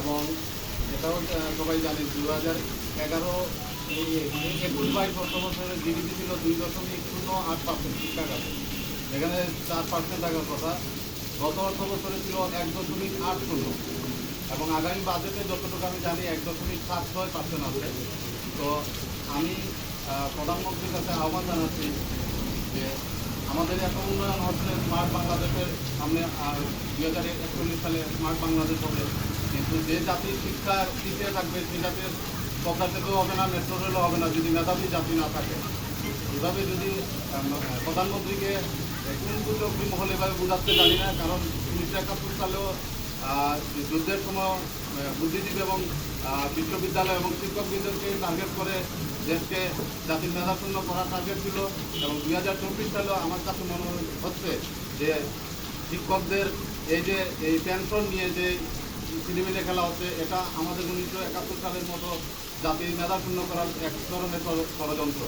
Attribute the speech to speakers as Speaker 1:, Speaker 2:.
Speaker 1: এবং এটাও সবাই জানে দু হাজার এগারো একুশ বাইশ অর্থ বছরের জিডিপি ছিল দুই দশমিক শূন্য আট পার্সেন্ট আছে এখানে চার পার্সেন্ট থাকার কথা। গত অর্থ বছরে ছিল এক দশমিক আট শূন্য। এবং আগামী বাজেটে যতটুকু আমি জানি, এক দশমিক সাত ছয় পার্সেন্ট আছে। তো আমি প্রধানমন্ত্রীর কাছে আহ্বান জানাচ্ছি যে আমাদের এত উন্নয়ন হচ্ছে স্মার্ট বাংলাদেশের সামনে দুই হাজার একচল্লিশ সালে স্মার্ট বাংলাদেশ হবে। কিন্তু যে জাতির শিক্ষা পিছিয়ে থাকবে সেই জাতির পদ্মা সেতু হবে না মেট্রো রেলও হবে না, যদি মেধাবী জাতি না থাকে। এভাবে যদি প্রধানমন্ত্রীকে কোন অগ্নি মহল এভাবে বোঝাতে জানি না, কারণ উনিশশো একাত্তর সালেও যুদ্ধের সময় বুদ্ধিজীবী এবং বিশ্ববিদ্যালয় এবং শিক্ষকবৃন্দকে টার্গেট করে দেশকে জাতির মেধাশূন্য করার টার্গেট ছিল এবং দুই হাজার চব্বিশ সালেও আমার কাছে মনে হচ্ছে যে শিক্ষকদের এই যে, এই পেনশন নিয়ে যে ছিলিমিলে খেলা হচ্ছে, এটা আমাদের উনিশশো একাত্তর সালের মতো জাতির মেধাশূন্য করার এক ধরনের ষড়যন্ত্র।